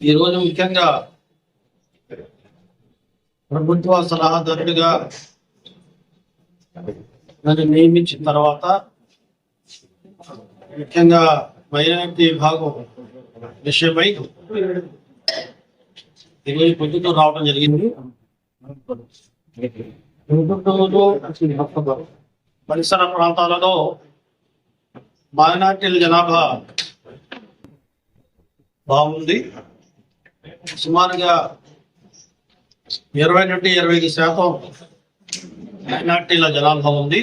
ఈరోజు ముఖ్యంగా ప్రభుత్వ సలహాదారుడిగా నన్ను నియమించిన తర్వాత ముఖ్యంగా మైనారిటీ విభాగం విషయమై ఈరోజు పొద్దుటూరు రావడం జరిగింది. పరిసర ప్రాంతాలలో మైనార్టీల జనాభా బాగుంది. సుమారుగా ఇరవై నుండి ఇరవై ఐదు శాతం మైనార్టీల జనాభా ఉంది.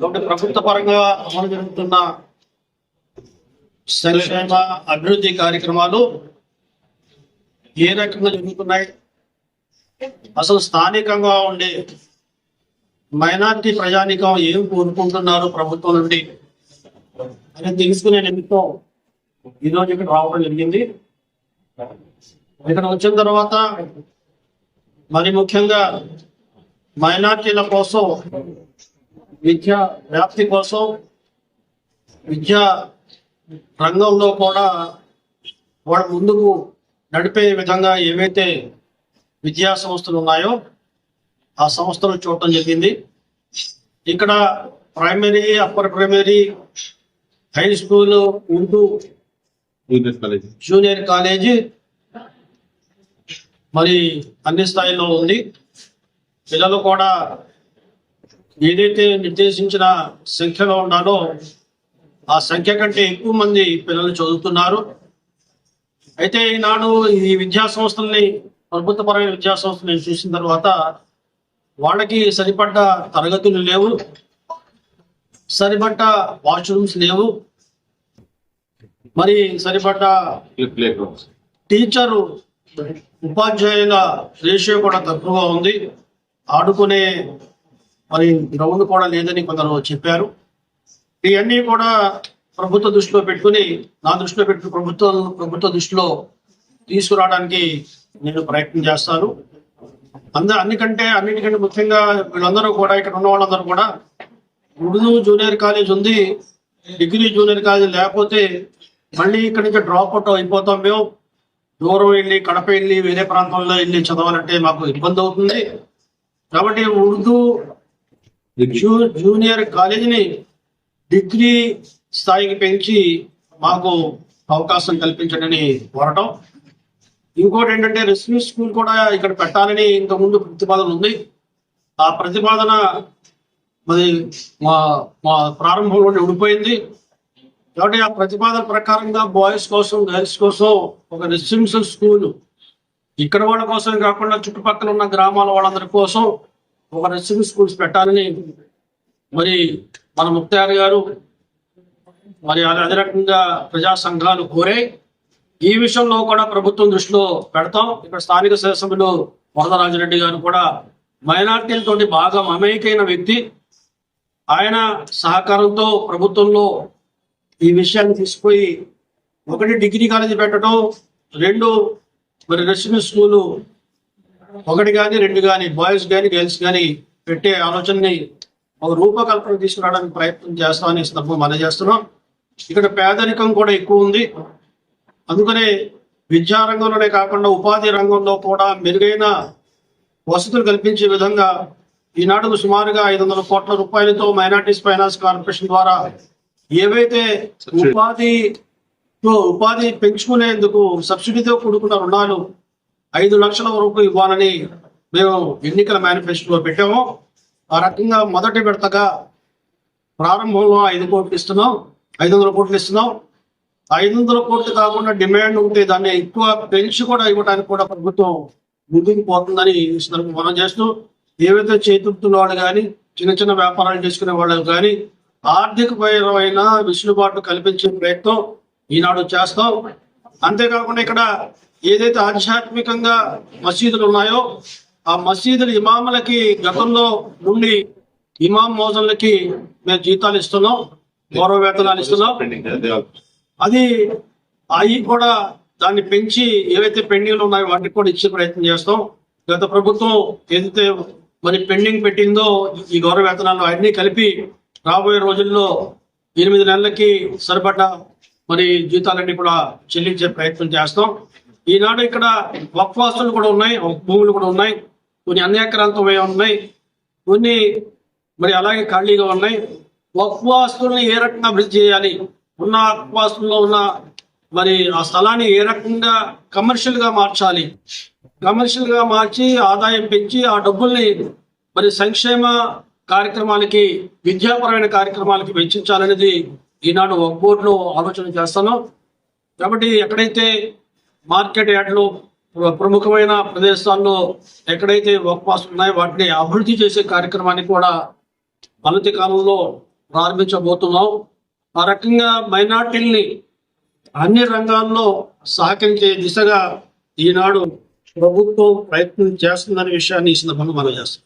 కాబట్టి ప్రభుత్వ పరంగా అమలు జరుగుతున్న సంక్షేమ అభివృద్ధి కార్యక్రమాలు ఏ రకంగా జరుగుతున్నాయి? అసలు స్థానికంగా ఉండే మైనార్టీ ప్రజానికం ఏం కోరుకుంటున్నారు ప్రభుత్వం నుండి? అని తెలుసుకునే నిమిత్తం ఈరోజు ఇక్కడ రావడం జరిగింది. ఇక్కడ వచ్చిన తర్వాత మరి ముఖ్యంగా మైనార్టీల కోసం విద్యా వ్యాప్తి కోసం విద్యా రంగంలో కూడా వాళ్ళ ముందుకు నడిపే విధంగా ఏవైతే విద్యా సంస్థలు ఉన్నాయో ఆ సంస్థలు చూడటం జరిగింది. ఇక్కడ primary upper primary high school Urdu junior college junior college మరి అన్ని స్థాయిలో ఉంది. పిల్లలు కూడా ఏదైతే నిర్దేశించిన సంఖ్యలో ఉన్నారో ఆ సంఖ్య కంటే ఎక్కువ మంది పిల్లలు చదువుతున్నారు. అయితే ఈనాడు ఈ విద్యా సంస్థల్ని ప్రభుత్వపరమైన విద్యా సంస్థలు చూసిన తర్వాత వాళ్ళకి సరిపడ్డ తరగతులు లేవు. సరిపడ్డ వాష్రూమ్స్ లేవు. మరి సరిపడ్డ ప్లే టీచరు ఉపాధ్యాయుల రేషియో కూడా తక్కువగా ఉంది. ఆడుకునే మరి గ్రౌండ్ కూడా లేదని కొందరు చెప్పారు. ఇవన్నీ కూడా ప్రభుత్వ దృష్టిలో పెట్టుకుని నా దృష్టిలో పెట్టుకుని ప్రభుత్వం ప్రభుత్వ దృష్టిలో తీసుకురావడానికి నేను ప్రయత్నం చేస్తాను. అంద అన్నికంటే అన్నిటికంటే ముఖ్యంగా వీళ్ళందరూ కూడా ఇక్కడ ఉన్న వాళ్ళందరూ కూడా ఉర్దూ జూనియర్ కాలేజ్ ఉంది డిగ్రీ జూనియర్ కాలేజ్ లేకపోతే మళ్ళీ ఇక్కడ నుంచి డ్రాప్ అవుట్ అయిపోతాం మేము. దూరం వెళ్ళి కడప వెళ్ళి వేరే ప్రాంతంలో వెళ్ళి చదవాలంటే మాకు ఇబ్బంది అవుతుంది. కాబట్టి ఉర్దూ జూ- జూనియర్ కాలేజీని డిగ్రీ స్థాయికి పెంచి మాకు అవకాశం కల్పించడని కోరటం. ఇంకోటి ఏంటంటే రెస్క్యూ స్కూల్ కూడా ఇక్కడ పెట్టాలని ఇంతకుముందు ప్రతిపాదన ఉంది. ఆ ప్రతిపాదన మరి మా మా ప్రారంభంలో ఉండిపోయింది కాబట్టి ఆ ప్రతిపాదన ప్రకారంగా బాయ్స్ కోసం గర్ల్స్ కోసం ఒక రెసిడెన్షియల్ స్కూల్ ఇక్కడ వాళ్ళ కోసం కాకుండా చుట్టుపక్కల ఉన్న గ్రామాల వాళ్ళందరి కోసం ఒక రెసిడెన్షియల్ స్కూల్స్ పెట్టాలని మరి మన ముక్తార్ గారు మరి అదే అదే రకంగా ప్రజా సంఘాలు కోరే ఈ విషయంలో కూడా ప్రభుత్వం దృష్టిలో పెడతాం. ఇక్కడ స్థానిక శాసనసభ్యులు వరదరాజరెడ్డి గారు కూడా మైనార్టీలతోటి బాగా మమేకైన వ్యక్తి. ఆయన సహకారంతో ప్రభుత్వంలో ఈ విషయాన్ని తీసుకుపోయి ఒకటి డిగ్రీ కాలేజీ పెట్టడం రెండు మరి రెసిడెన్స్ స్కూలు ఒకటి కానీ రెండు కానీ బాయ్స్ కానీ గర్ల్స్ కానీ పెట్టే ఆలోచనని ఒక రూపకల్పన తీసుకురావడానికి ప్రయత్నం చేస్తామని సందర్భం సందర్భంగా మనం చేస్తున్నాం. ఇక్కడ పేదరికం కూడా ఎక్కువ ఉంది. అందుకనే విద్యా రంగంలోనే కాకుండా ఉపాధి రంగంలో కూడా మెరుగైన వసతులు కల్పించే విధంగా ఈనాడు సుమారుగా ఐదు వందల కోట్ల రూపాయలతో మైనార్టీస్ ఫైనాన్స్ కార్పొరేషన్ ద్వారా ఏవైతే ఉపాధి ఉపాధి పెంచుకునేందుకు సబ్సిడీతో కూడుకున్న రుణాలు ఐదు లక్షల వరకు ఇవ్వాలని మేము ఎన్నికల మేనిఫెస్టోలో పెట్టాము. ఆ రకంగా మొదటి విడతగా ప్రారంభంలో ఐదు కోట్లు ఇస్తున్నాం ఐదు వందల కోట్లు ఇస్తున్నాం. ఐదు వందల కోట్లు కాకుండా డిమాండ్ ఉంటే దాన్ని ఎక్కువ పెంచి కూడా ఇవ్వడానికి కూడా ప్రభుత్వం ముందుకు పోతుందని మనం చేస్తూ ఏవైతే చేతున్న వాళ్ళు కానీ చిన్న చిన్న వ్యాపారాలు చేసుకునే వాళ్ళు కానీ ఆర్థికపరమైన వెసులుబాటు కల్పించే ప్రయత్నం ఈనాడు చేస్తాం. అంతేకాకుండా ఇక్కడ ఏదైతే ఆధ్యాత్మికంగా మసీదులు ఉన్నాయో ఆ మసీదుల ఇమాములకి గతంలో నుండి ఇమాం మోజన్లకి మేము జీతాలు ఇస్తున్నాం గౌరవ వేతనాలు ఇస్తున్నాం. అది అవి కూడా దాన్ని పెంచి ఏవైతే పెండింగ్లు ఉన్నాయో వాటికి కూడా ఇచ్చే ప్రయత్నం చేస్తాం. గత ప్రభుత్వం ఏదైతే మరి పెండింగ్ పెట్టిందో ఈ గౌరవ వేతనాలు అన్నీ కలిపి రాబోయే రోజుల్లో ఎనిమిది నెలలకి సరిపడ్డ మరి జీతాలన్నీ కూడా చెల్లించే ప్రయత్నం చేస్తాం. ఈనాడు ఇక్కడ వక్వాస్తులు కూడా ఉన్నాయి భూములు కూడా ఉన్నాయి కొన్ని అన్యాక్రాంతమై ఉన్నాయి కొన్ని మరి అలాగే ఖాళీగా ఉన్నాయి. వక్వాస్తుల్ని ఏ రకంగా అభివృద్ధి చేయాలి? ఉన్న వక్వాస్తుల్లో ఉన్న మరి ఆ స్థలాన్ని ఏ రకంగా కమర్షియల్గా మార్చాలి? కమర్షియల్గా మార్చి ఆదాయం పెంచి ఆ డబ్బుల్ని మరి సంక్షేమ కార్యక్రమాలకి విద్యాపరమైన కార్యక్రమాలకి వెచ్చించాలనేది ఈనాడు ఒక బోర్డులో ఆలోచన చేస్తాను కాబట్టి ఎక్కడైతే మార్కెట్ యార్డ్లు ప్ర- ప్రముఖమైన ప్రదేశాల్లో ఎక్కడైతే వర్క్ ఉన్నాయో వాటిని అభివృద్ధి చేసే కార్యక్రమాన్ని కూడా అనతి కాలంలో ప్రారంభించబోతున్నాం. ఆ రకంగా మైనార్టీల్ని అన్ని రంగాల్లో సహకరించే దిశగా ఈనాడు ప్రభుత్వం ప్రయత్నం చేస్తుందనే విషయాన్ని ఈ సందర్భంగా మనం చేస్తాం